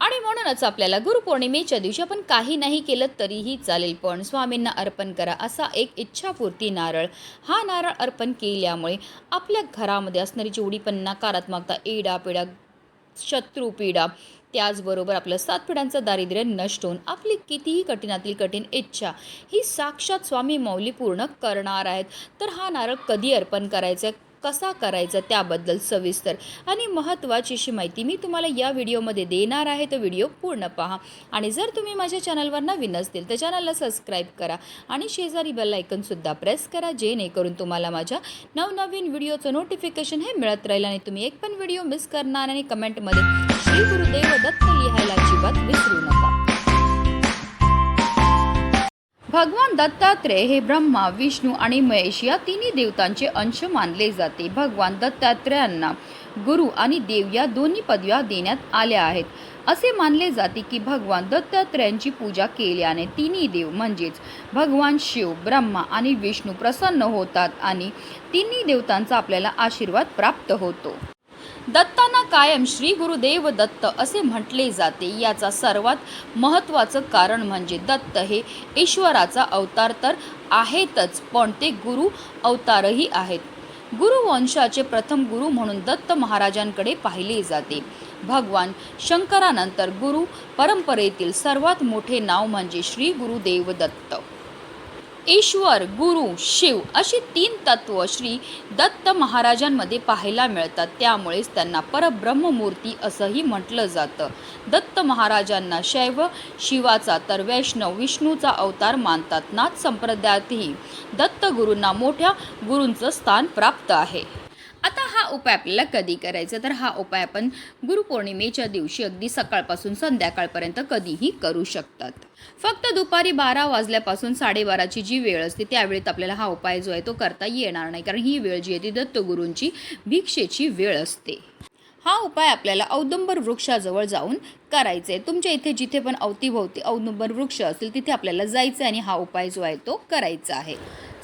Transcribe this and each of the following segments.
आणि म्हणूनच आपल्याला गुरुपौर्णिमेच्या दिवशी आपण काही नाही केलं तरीही चालेल पण स्वामींना अर्पण करा असा एक इच्छापूर्ती नारळ. हा नारळ अर्पण केल्यामुळे आपल्या घरामध्ये असणारी जेवढी पण नकारात्मकता एडापिडा शत्रुपीडा त्याचबरोबर आपलं सात पिढ्यांचं दारिद्र्य नष्ट होऊन आपली कितीही कठीणातील कठीण इच्छा ही साक्षात स्वामी मौली पूर्ण करणार आहेत. तर हा नारळ कधी अर्पण करायचा? कसा करायचा त्याबद्दल सविस्तर आणि महत्त्वाची अशी माहिती मी तुम्हाला या व्हिडिओमध्ये देणार आहे. तो व्हिडिओ पूर्ण पहा. आणि जर तुम्ही माझ्या चॅनलवर नवीन असतील तर चॅनलला सबस्क्राईब करा आणि शेजारी बेल आयकनसुद्धा प्रेस करा जेणेकरून तुम्हाला माझ्या नवनवीन व्हिडिओचं नोटिफिकेशन हे मिळत राहील आणि तुम्ही एक पण व्हिडिओ मिस करणार आणि कमेंटमध्ये श्री गुरुदेव दत्त लिहायला अजिबात विसरू नका. भगवान दत्तात्रेय हे ब्रह्मा विष्णू आणि महेश या तिन्ही देवतांचे अंश मानले जाते. भगवान दत्तात्रयांना गुरु आणि देव या दोन्ही पदव्या देण्यात आल्या आहेत. असे मानले जाते की भगवान दत्तात्रयांची पूजा केल्याने तिन्ही देव म्हणजेच भगवान शिव ब्रह्मा आणि विष्णू प्रसन्न होतात आणि तिन्ही देवतांचा आपल्याला आशीर्वाद प्राप्त होतो. दत्तांना कायम श्री गुरुदेव दत्त असे म्हटले जाते. याचा सर्वात महत्त्वाचं कारण म्हणजे दत्त हे ईश्वराचा अवतार तर आहेतच पण ते गुरु अवतारही आहेत. गुरुवंशाचे प्रथम गुरु म्हणून दत्त महाराजांकडे पाहिले जाते. भगवान शंकरानंतर गुरु परंपरेतील सर्वात मोठे नाव म्हणजे श्री गुरुदेव दत्त. ईश्वर गुरु शिव अशी तीन तत्व श्री दत्त महाराजांमध्ये पाहायला मिळतात. त्यामुळेच त्यांना परब्रह्ममूर्ती असंही म्हटलं जातं. दत्त महाराजांना शैव शिवाचा तर वैष्णव विष्णूचा अवतार मानतात. नाथ संप्रदायातही दत्त गुरूंना मोठ्या गुरूंचं स्थान प्राप्त आहे. आता हा उपाय आपल्याला कधी करायचा? तर हा उपाय आपण गुरुपौर्णिमेच्या दिवशी अगदी सकाळपासून संध्याकाळपर्यंत कधीही करू शकतात. फक्त दुपारी बारा वाजल्यापासून साडेबाराची जी वेळ असते त्यावेळेत आपल्याला हा उपाय जो आहे तो करता येणार नाही. कारण ही वेळ जी आहे ती दत्तगुरूंची भिक्षेची वेळ असते. हा उपाय आपल्याला औदुंबर वृक्षाजवळ जाऊन करायचा आहे. तुमच्या इथे जिथे पण अवतीभोवती औदुंबर वृक्ष असतील तिथे आपल्याला जायचं आहे आणि हा उपाय जो आहे तो करायचा आहे.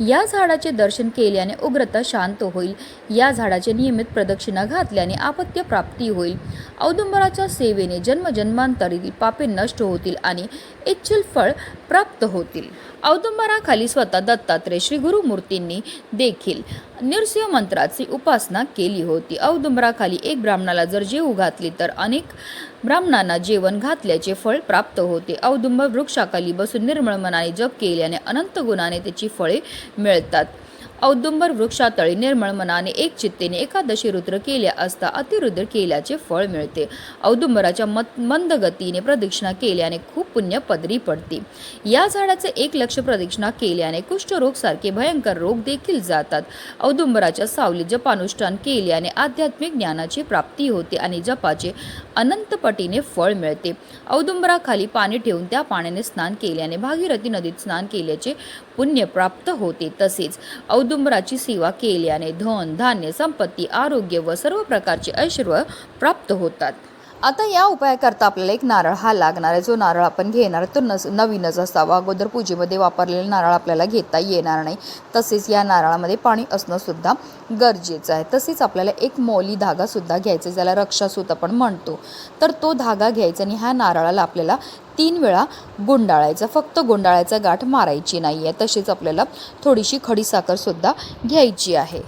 या झाडाचे दर्शन केल्याने उग्रता शांत होईल. या झाडाचे नियमित प्रदक्षिणा घातल्याने आपत्य प्राप्ती होईल. औदुंबराच्या सेवेने जन्मजन्मांतरीतील पापे नष्ट होतील आणि इच्छिल फळ प्राप्त होतील. औदुंबराखाली स्वतः दत्तात्रय श्री गुरुमूर्तींनी देखील नृसिंह मंत्राची उपासना केली होती. औदुंबराखाली एक ब्राह्मणाला जर जेऊ घातली तर अनेक ब्राह्मणांना जेवण घातल्याचे फळ प्राप्त होते. औदुंबर वृक्षाखाली बसून निर्मळ मनाने जप केल्याने अनंत गुणाने त्याची फळे मिळतात. औदुंबर वृक्षातळी निर्मळ मनाने एक चित्तेने एकादशी रुद्र केल्या असता अतिरुद्र केल्याचे फळ मिळते. औदुंबराच्या मत मंद गतीने प्रदक्षिणा केल्याने खूप पुण्य पदरी पडते. या झाडाचे एक लक्ष प्रदक्षिणा केल्याने कुष्ठरोग सारखे भयंकर रोग देखील जातात. औदुंबराच्या सावली जपानुष्ठान केल्याने आध्यात्मिक ज्ञानाची प्राप्ती होते आणि जपाचे अनंतपटीने फळ मिळते. औदुंबराखाली पाणी ठेवून त्या पाण्याने स्नान केल्याने भागीरथी नदीत स्नान केल्याचे पुण्य प्राप्त होते तसेच कुटुंबराची सेवा केल्याने धन धान्य संपत्ती आरोग्य व सर्व प्रकारचे ऐश्वर प्राप्त होतात. आता या उपायाकरता आपल्याला एक नारळ हा लागणार आहे. जो नारळ आपण घेणार तो नस नवीनच असावा. अगोदर पूजेमध्ये वापरलेला नारळ आपल्याला घेता येणार नाही. तसेच या नारळामध्ये पाणी असणंसुद्धा गरजेचं आहे. तसेच आपल्याला एक मौली धागासुद्धा घ्यायचा आहे, ज्याला रक्षासूत आपण म्हणतो. तर तो धागा घ्यायचा आणि ह्या नारळाला आपल्याला तीन वेळा गुंडाळायचा. फक्त गुंडाळायचा गाठ मारायची नाही आहे तसेच आपल्याला थोडीशी खडीसाखरसुद्धा घ्यायची आहे.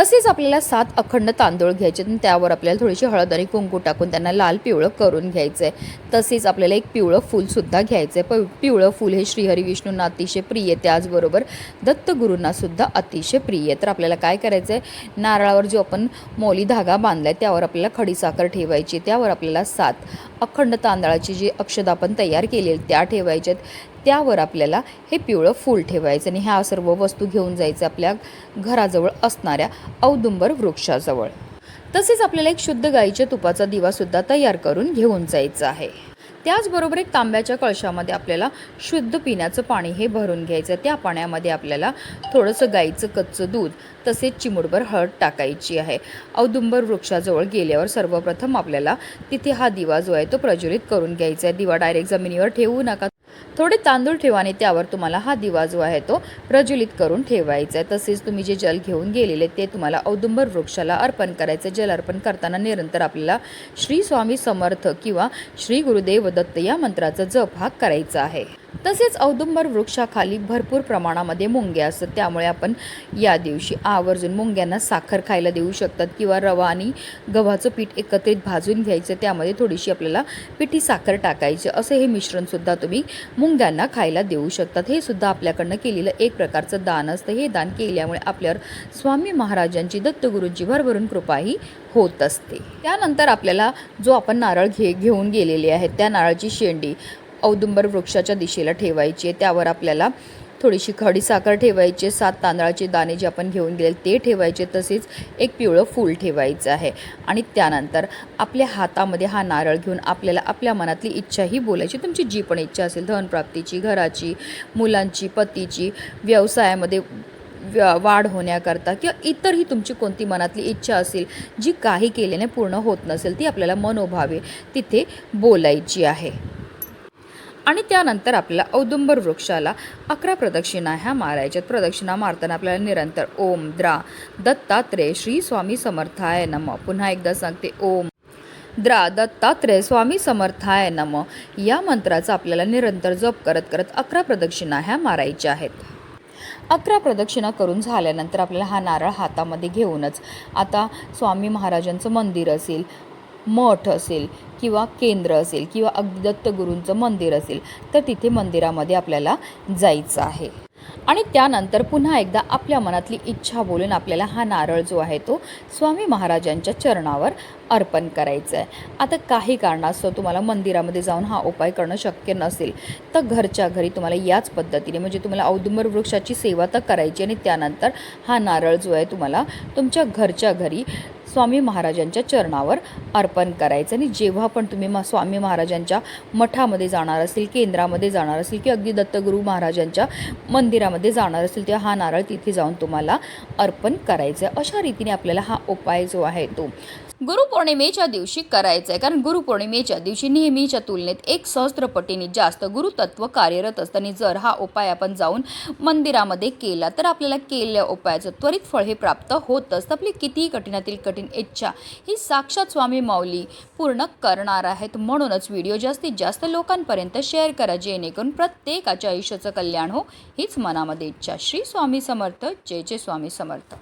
तसेच आपल्याला सात अखंड तांदूळ घ्यायचे आणि त्यावर आपल्याला थोडीशी हळद आणि कुंकू टाकून त्यांना लाल पिवळं करून घ्यायचं आहे तसेच आपल्याला एक पिवळं फूलसुद्धा घ्यायचं आहे प पिवळं फूल हे श्रीहरी विष्णूंना अतिशय प्रिय त्याचबरोबर दत्तगुरूंनासुद्धा अतिशय प्रिय तर आपल्याला काय करायचं आहे नारळावर जो आपण मौली धागा बांधला आहे त्यावर आपल्याला खडीसाखर ठेवायची त्यावर आपल्याला सात अखंड तांदळाची जी अक्षदा आपण तयार केलेली त्या ठेवायच्यात. त्यावर आपल्याला हे पिवळं फूल ठेवायचं आणि ह्या सर्व वस्तू घेऊन जायचं आपल्या घराजवळ असणाऱ्या औदुंबर वृक्षाजवळ. तसेच आपल्याला एक शुद्ध गाईच्या तुपाचा दिवासुद्धा तयार करून घेऊन जायचं आहे. त्याचबरोबर एक तांब्याच्या कळशामध्ये आपल्याला शुद्ध पिण्याचं पाणी हे भरून घ्यायचं त्या पाण्यामध्ये आपल्याला थोडंसं गाईचं कच्चं दूध तसेच चिमुडभर हळद टाकायची आहे. औदुंबर वृक्षाजवळ गेल्यावर सर्वप्रथम आपल्याला तिथे हा दिवा जो आहे तो प्रज्वलित करून घ्यायचा आहे. दिवा डायरेक्ट जमिनीवर ठेवू नका थोडे तांदूळ ठेवा आणि त्यावर तुम्हाला हा दिवा जो आहे तो प्रज्वलित करून ठेवायचा आहे. तसेच तुम्ही जे जल घेऊन गेलेले ते तुम्हाला औदुंबर वृक्षाला अर्पण करायचं जल अर्पण करताना निरंतर आपल्याला श्री स्वामी समर्थ किंवा श्री गुरुदेव दत्त या मंत्राचा जप हा करायचा आहे. तसेच औदुंबर वृक्षाखाली भरपूर प्रमाणामध्ये मुंग्या असतात. त्यामुळे आपण या दिवशी आवर्जून मुंग्यांना साखर खायला देऊ शकतात किंवा रवा आणि गव्हाचं पीठ एकत्रित भाजून घ्यायचं. त्यामध्ये थोडीशी आपल्याला पिठी साखर टाकायची. असं हे मिश्रणसुद्धा तुम्ही मुंग्यांना खायला देऊ शकतात. हे सुद्धा आपल्याकडनं केलेलं एक प्रकारचं दान असतं. हे दान केल्यामुळे आपल्यावर स्वामी महाराजांची दत्तगुरूंची भरभरून कृपाही होत असते. त्यानंतर आपल्याला जो आपण नारळ घे घेऊन गेलेले आहेत त्या नारळाची शेंडी औदुंबर वृक्षाच्या दिशेला ठेवायची आहे. त्यावर आपल्याला थोडीशी खडी साखर ठेवायची सात तांदळाचे दाणे जे आपण घेऊन गेले ते ठेवायचे तसेच एक पिवळं फूल ठेवायचं आहे. आणि त्यानंतर आपल्या हातामध्ये हा नारळ घेऊन आपल्याला आपल्या मनातली इच्छाही बोलायची. तुमची जी पण इच्छा असेल धनप्राप्तीची घराची मुलांची पतीची व्यवसायामध्ये वाढ होण्याकरता किंवा इतरही तुमची कोणती मनातली इच्छा असेल जी काही केल्याने पूर्ण होत नसेल ती आपल्याला मनोभावे तिथे बोलायची आहे. आणि त्यानंतर आपल्याला औदुंबर वृक्षाला अकरा प्रदक्षिणा ह्या मारायच्यात. प्रदक्षिणा मारताना आपल्याला निरंतर ओम द्रा दत्तात्रय श्री स्वामी समर्थाय नम. पुन्हा एकदा सांगते ओम द्रा दत्तात्रय स्वामी समर्थाय नम. या मंत्राचा आपल्याला निरंतर जप करत करत अकरा प्रदक्षिणा ह्या मारायच्या आहेत. अकरा प्रदक्षिणा करून झाल्यानंतर आपल्याला हा नारळ हातामध्ये घेऊनच आता स्वामी महाराजांचं मंदिर असेल मठ असेल किंवा केंद्र असेल किंवा अगदी दत्तगुरूंचं मंदिर असेल तर तिथे मंदिरामध्ये आपल्याला जायचं आहे. आणि त्यानंतर पुन्हा एकदा आपल्या मनातली इच्छा बोलून आपल्याला हा नारळ जो आहे तो स्वामी महाराजांच्या चरणावर अर्पण करायचं आहे. आता काही कारणास्तव तुम्हाला मंदिरामध्ये जाऊन हा उपाय करणं शक्य नसेल तर घरच्या घरी तुम्हाला याच पद्धतीने म्हणजे तुम्हाला औदुंबर वृक्षाची सेवा तर करायची आणि त्यानंतर हा नारळ जो आहे तुम्हाला तुमच्या घरच्या घरी स्वामी महाराजांच्या चरणावर अर्पण करायचं. आणि जेव्हा पण तुम्ही मा स्वामी महाराजांच्या मठामध्ये जाणार असेल केंद्रामध्ये जाणार असेल की अगदी दत्तगुरू महाराजांच्या मंदिरामध्ये जाणार असेल तेव्हा हा नारळ तिथे जाऊन तुम्हाला अर्पण करायचं आहे अशा रीतीने आपल्याला हा उपाय जो आहे तो गुरुपौर्णिमेच्या दिवशी करायचं आहे कारण गुरुपौर्णिमेच्या दिवशी नेहमीच्या तुलनेत एक सहस्त्रपटीने जास्त गुरुतत्व कार्यरत असतं आणि जर हा उपाय आपण जाऊन मंदिरामध्ये केला तर आपल्याला केलेल्या उपायाचं त्वरित फळ हे प्राप्त होत असतं आपली कितीही कठीणातील कठीण कठीण इच्छा ही साक्षात स्वामी माऊली पूर्ण करणार आहेत. म्हणूनच व्हिडिओ जास्तीत जास्त लोकांपर्यंत शेअर करा जेणेकरून प्रत्येकाच्या आयुष्याचं कल्याण हो हीच मनामध्ये इच्छा. श्री स्वामी समर्थ. जय जय स्वामी समर्थ.